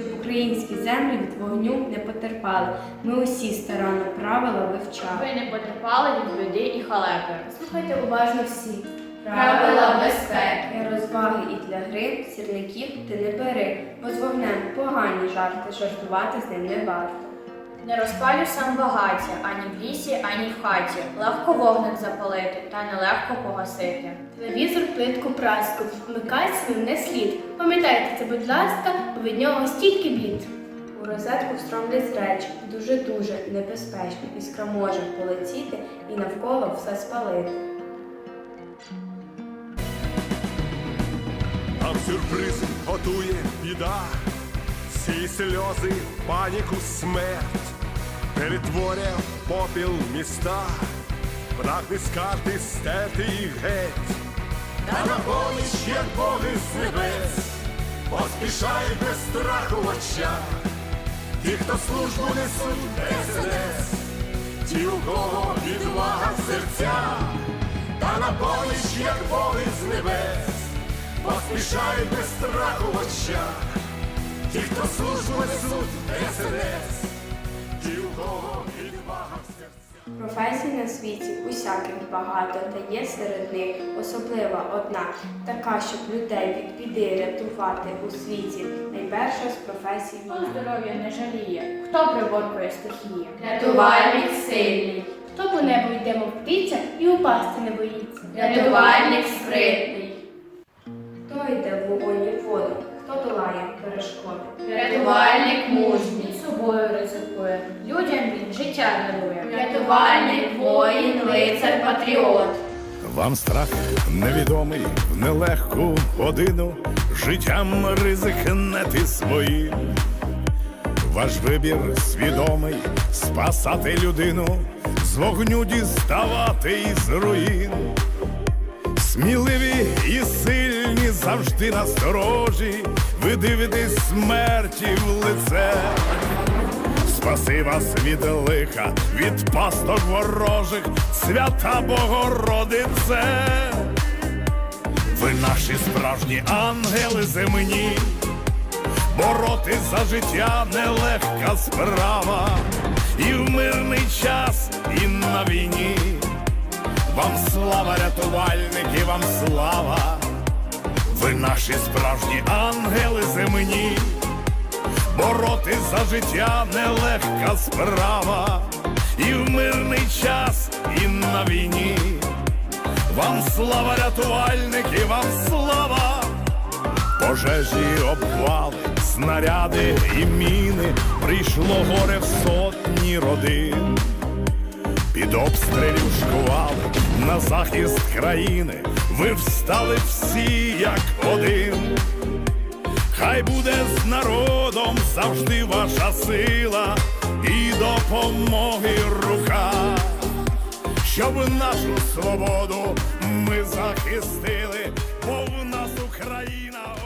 щоб українські землі від вогню не потерпали. Ми усі старанно правила вивчали. Ви не потерпали від біди і халепи. Слухайте уважно всі. Правила безпеки. Розваги і для гри, сірників ти не бери, бо з вогнем погані жарти, жартувати з ним не варто. Не розпалю сам багаття ані в лісі, ані в хаті. Легко вогник запалити, та нелегко погасити. Телевізор, плитку, праску. Вмикай свій не слід. Пам'ятайте це, будь ласка, від нього стільки бід. У розетку встромлять речі, дуже-дуже небезпечно. Іскра може полетіти і навколо все спалити. Нам сюрприз готує біда, всі сльози, паніку, смерть, перетворює попіл міста, прагне з карти стерти їх геть, та на поміч, як боги з небес, поспішають без страху очах, ті, хто службу несуть СНС, ті, у кого відвага в серцях, та на поміч, як боги з небес. Поспішають без страху в очах. Ті, хто службу несуть Професій на світі усяких багато, та є серед них особлива одна, така, щоб людей від біди рятувати у світі. Найперша з професій вона. здоров'я не жаліє, хто приборкує стихії. Рятувальник сильний, Хто по небу йде, мов птиця, і упасти не боїться. рятувальник спритний, Хто йде в вогонь і воду, життя дарує. Рятувальник, воїн, лицар, патріот. Вам страх невідомий в нелегку годину, життям ризикнете своїм. Ваш вибір свідомий спасати людину, з вогню діставати із руїн. Сміливі і сильні завжди насторожі, ви дивитесь смерті в лице. Спаси вас від лиха, від пасток ворожих, свята Богородице. Ви наші справжні ангели земні, боротись за життя нелегка справа, і в мирний час, і на війні. Вам слава, рятувальники, вам слава, ви наші справжні ангели земні боротись за життя нелегка справа, і в мирний час, і на війні. Вам слава, рятувальники, вам слава, пожежі, обвали, снаряди і міни, прийшло горе в сотні родин. Під обстрілів шквали на захист країни, ви встали всі як один. Хай буде з народом завжди ваша сила і допомоги рука, щоб нашу свободу ми захистили, бо в нас Україна